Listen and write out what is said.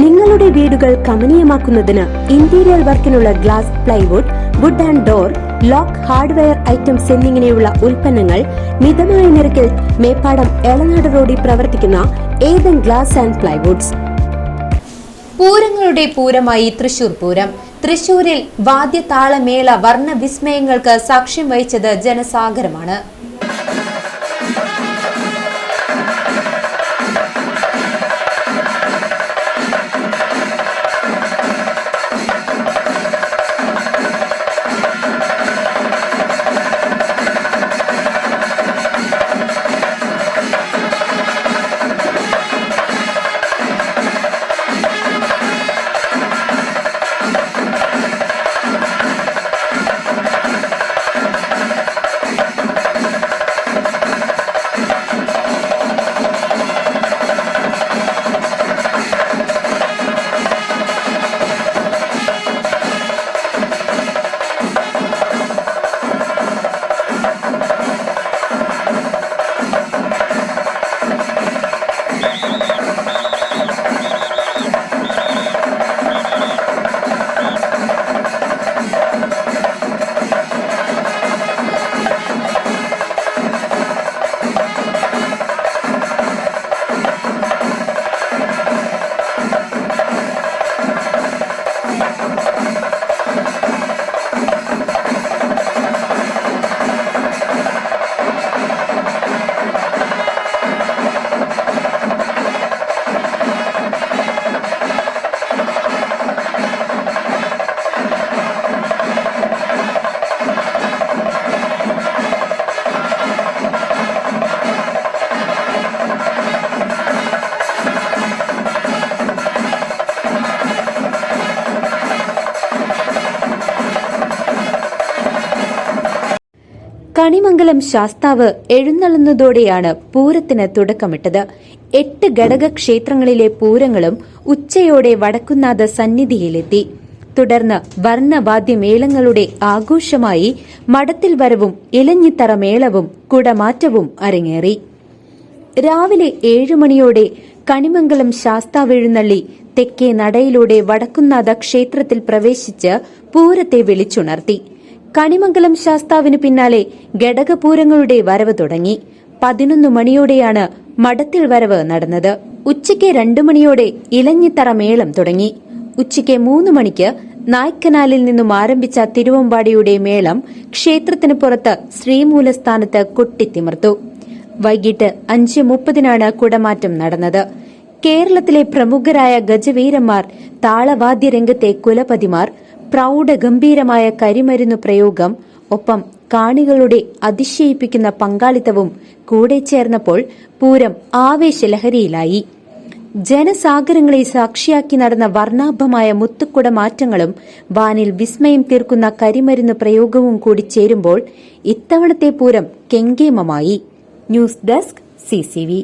നിങ്ങളുടെ വീടുകൾ കമനീയമാക്കുന്നതിന് interior വർക്കിനുള്ള glass plywood wood and door lock hardware items എന്നിങ്ങനെയുള്ള ഉൽപ്പന്നങ്ങൾ മിതമായ നിരക്കിൽ മേപ്പാടം എളനാട് റോഡിൽ പ്രവർത്തിക്കുന്ന ഏതൻ ഗ്ലാസ് ആൻഡ് പ്ലൈവുഡ്സ് പൂരങ്ങളുടെ പൂരമായി തൃശൂർ പൂരം. തൃശൂരിൽ വാദ്യതാളമേള വർണ വിസ്മയങ്ങൾക്ക് സാക്ഷ്യം വഹിച്ചത് ജനസാഗരമാണ്. കണിമംഗലം ശാസ്താവ് എഴുന്നള്ളുന്നതോടെയാണ് പൂരത്തിന് തുടക്കമിട്ടത്. എട്ട് ഘടക ക്ഷേത്രങ്ങളിലെ പൂരങ്ങളും ഉച്ചയോടെ വടക്കുന്നാഥ സന്നിധിയിലെത്തി. തുടർന്ന് വർണവാദ്യമേളങ്ങളുടെ ആഘോഷമായി മടത്തിൽ വരവും ഇലഞ്ഞിത്തറ മേളവും കുടമാറ്റവും അരങ്ങേറി. രാവിലെ ഏഴുമണിയോടെ കണിമംഗലം ശാസ്താവെഴുന്നള്ളി തെക്കേ നടയിലൂടെ വടക്കുന്നാഥ ക്ഷേത്രത്തിൽ പ്രവേശിച്ച് പൂരത്തെ വിളിച്ചുണർത്തി. കണിമംഗലം ശാസ്താവിന് പിന്നാലെ ഘടകപൂരങ്ങളുടെ വരവ് തുടങ്ങി. പതിനൊന്ന് മണിയോടെയാണ് മഠത്തിൽ വരവ് നടന്നത്. ഉച്ചയ്ക്ക് രണ്ടു മണിയോടെ ഇലഞ്ഞിത്തറ മേളം തുടങ്ങി. ഉച്ചയ്ക്ക് മൂന്ന് മണിക്ക് നായ്ക്കനാലിൽ നിന്നും ആരംഭിച്ച തിരുവമ്പാടിയുടെ മേളം ക്ഷേത്രത്തിന് പുറത്ത് ശ്രീമൂലസ്ഥാനത്ത് കൊട്ടിത്തിമിർത്തു. വൈകിട്ട് അഞ്ച് മുപ്പതിനാണ് കുടമാറ്റം നടന്നത്. കേരളത്തിലെ പ്രമുഖരായ ഗജവീരന്മാർ താളവാദ്യരംഗത്തെ കുലപതിമാർ പ്രൗഢഗംഭീരമായ കരിമരുന്ന് പ്രയോഗം ഒപ്പം കാണികളുടെ അതിശയിപ്പിക്കുന്ന പങ്കാളിത്തവും കൂടെ ചേർന്നപ്പോൾ പൂരം ആവേശലഹരിയിലായി. ജനസാഗരങ്ങളെ സാക്ഷിയാക്കി നടന്ന വർണാഭമായ മുത്തുക്കുട മാറ്റങ്ങളും വാനിൽ വിസ്മയം തീർക്കുന്ന കരിമരുന്ന് പ്രയോഗവും കൂടി ചേരുമ്പോൾ ഇത്തവണത്തെ പൂരം കെങ്കേമമായി. News desk CCV